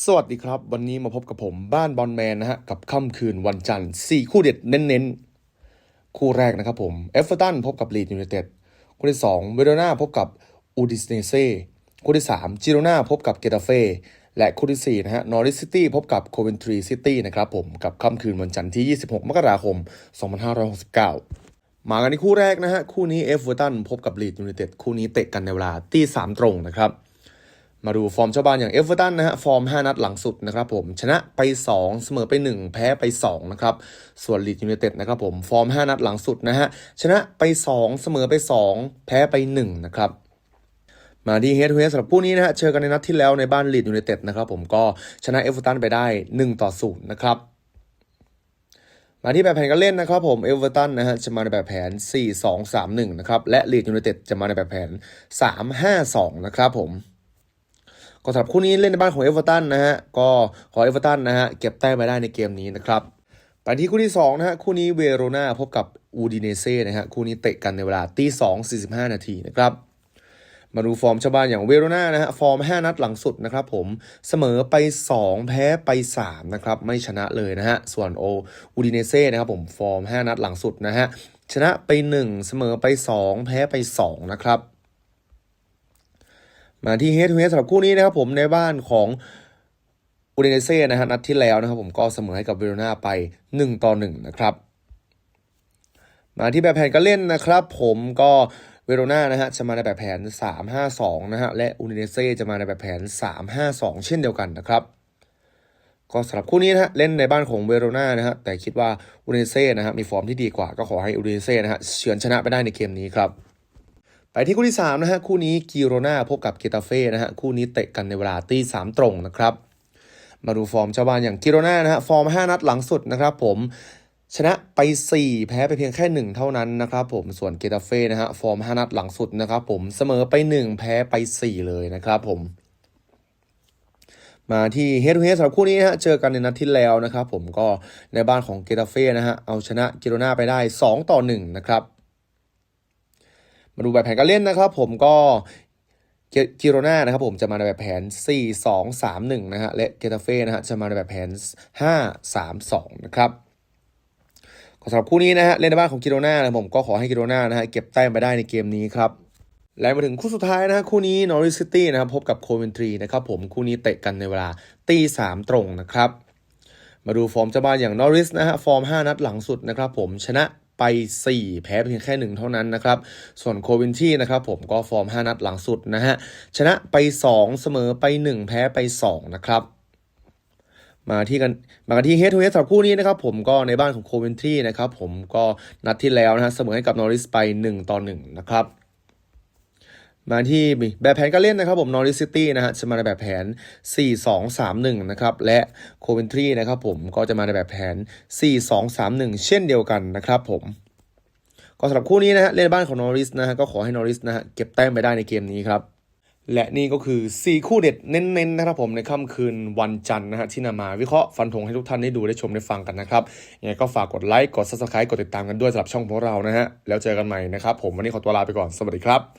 สวัสดีครับ วันนี้มาพบกับผมบ้านบอลแมนนะฮะ กับค่ำคืนวันจันทร์4คู่เด็ดเน้นๆ คู่แรกนะครับผมเอฟเวอร์ตันพบกับลีดยูไนเต็ดคู่ที่ 2 เวโรนาพบกับอูดิสเนเซ่คู่ที่ 3 จิโรนาพบกับเกตาเฟ่และคู่ที่4นะฮะนอริสซิตี้พบกับโคเวนทรีซิตี้นะครับผมกับค่ำคืนวันจันทร์ที่ 26 มกราคม 2569 มากันที่คู่แรกนะฮะคู่นี้เอฟเวอร์ตันพบกับลีดยูไนเต็ดคู่นี้เตะกันในเวลาตีสามตรงนะครับ มาดูฟอร์มชาวบ้านอย่างเอฟเวอร์ตันนะฮะฟอร์ม 5 นัดหลังสุดนะครับผมชนะไป 2 เสมอไป 1 แพ้ไป2นะครับส่วนลีดยูไนเต็ดนะครับผมฟอร์ม 5 นัดหลังสุดนะฮะชนะไป 2 เสมอไป 2 แพ้ไป1นะครับมาที่เฮดทูเฮดสำหรับคู่นี้นะฮะเจอกันในนัดที่แล้วในบ้านลีดยูไนเต็ดนะครับผมก็ชนะเอฟเวอร์ตันไปได้ 1 ต่อ0นะครับมาที่แบบแผนการเล่นนะครับผมเอเวอร์ตันนะฮะจะมาในแบบแผน 4 2 3 1นะครับและลีดยูไนเต็ดจะมาในแบบแผน 3 5 2นะครับผม ก็สำหรับคู่นี้เล่นในบ้านของเอเวอร์ตันนะฮะก็ขอเอเวอร์ตันนะฮะเก็บแต้มไปได้ในเกมนี้นะครับไปที่คู่ที่2นะฮะคู่นี้เวโรนาพบกับอูดิเนเซ่นะฮะคู่นี้เตะกันในเวลาตีสองสี่สิบห้านาทีนะครับมาดูฟอร์มชาวบ้านอย่างเวโรนานะฮะฟอร์ม 5 นัดหลังสุดนะครับผมเสมอไป 2 แพ้ไป 3 นะครับ ไม่ชนะเลยนะฮะ ส่วนโออูดิเนเซ่นะครับผมฟอร์ม 5 นัดหลังสุดนะฮะ ชนะไป 1 เสมอไป 2 แพ้ไป 2 นะครับ มาที่เฮดทูเฮดสำหรับคู่นี้นะครับผมในบ้านของอูดิเนเซ่นะฮะนัดที่แล้วนะครับผมก็เสมอให้กับเวโรนาไป 1 ต่อ 1 นะครับ มาที่แบบแผนการเล่นนะครับผมก็เวโรนานะฮะจะมาในแบบแผน 3-5-2 นะฮะและอูดิเนเซ่จะมาในแบบแผน 3-5-2 เช่นเดียวกันนะครับก็สำหรับคู่นี้นะฮะเล่นในบ้านของเวโรนานะฮะแต่คิดว่าอูดิเนเซ่นะฮะมีฟอร์มที่ดีกว่าก็ขอให้อูดิเนเซ่นะฮะเฉือนชนะไปได้ในเกมนี้ครับ ไปที่คู่ที่3นะฮะคู่นี้กิโรนาพบกับเกตาเฟ่นะฮะคู่นี้เตะกันในเวลาตีสามตรงนะครับมาดูฟอร์มชาวบ้านอย่างกิโรนานะฮะฟอร์ม 5 นัดหลังสุดนะครับผมชนะไป 4 แพ้ไปเพียงแค่ 1 เท่านั้นนะครับผมส่วนเกตาเฟ่นะฮะฟอร์ม 5 นัดหลังสุดนะครับผมเสมอไป 1 แพ้ไป 4 เลยนะครับผม มาที่เฮดทูเฮดสำหรับคู่นี้นะฮะเจอกันในนัดที่แล้วนะครับผมก็ในบ้านของเกตาเฟ่นะฮะเอาชนะกิโรนาไปได้ 2 ต่อ 1 นะครับ มาดูแบบแผนการเล่นนะครับ ผมก็กิโรนานะครับผมจะมาในแบบแผน 4 2 3 1 นะฮะและเกตาเฟ่นะฮะจะมาในแบบแผน 5 3 2 นะครับสำหรับคู่นี้นะฮะเล่นในบ้านของกิโรนานะผมก็ขอให้กิโรนานะฮะเก็บแต้มไปได้ในเกมนี้ครับและมาถึงคู่สุดท้ายนะฮะคู่นี้นอริสซิตี้นะครับพบกับโคเวนทรีนะครับผมคู่นี้เตะกันในเวลาตีสามตรงนะครับ มาดูฟอร์มเจ้าบ้านอย่างนอริสนะฮะฟอร์ม 5 นัดหลังสุดนะครับผมชนะ ไป 4 แพ้เพียงแค่ 1 เท่านั้นนะครับ ส่วนโควินที่นะครับผมก็ฟอร์ม 5 นัดหลังสุดนะฮะ ชนะไป 2 เสมอไป 1 แพ้ไป 2 นะครับมาที่กันมากันที่เฮดทูเฮดสำหรับคู่นี้นะครับผมก็ในบ้านของโควินที่นะครับผมก็นัดที่แล้วนะฮะเสมอให้กับนอริสไป 1 ต่อ 1 นะครับ มาที่แบบแผนการเล่นนะครับผมนอริสซิตี้นะฮะจะมาในแบบแผน 4 2 3 1 นะครับและโคเวนทรีนะครับผมก็จะมาในแบบแผน 4 2 3 1 เช่นเดียวกันนะครับผมก็สำหรับคู่นี้นะฮะเล่นบ้านของนอริสนะฮะก็ขอให้นอริสนะฮะเก็บแต้มไปได้ในเกมนี้ครับและนี่ก็คือ 4 คู่เด็ดเน้นๆนะครับผมในค่ำคืนวันจันทร์นะฮะที่นำมาวิเคราะห์ฟันธงให้ทุกท่านได้ดูได้ชมได้ฟังกันนะครับยังไงก็ฝากกดไลค์กด subscribe กดติดตามกันด้วยสำหรับช่องของเรานะฮะแล้วเจอกันใหม่นะครับผมวันนี้ขอตัวลาไปก่อนสวัสดีครับ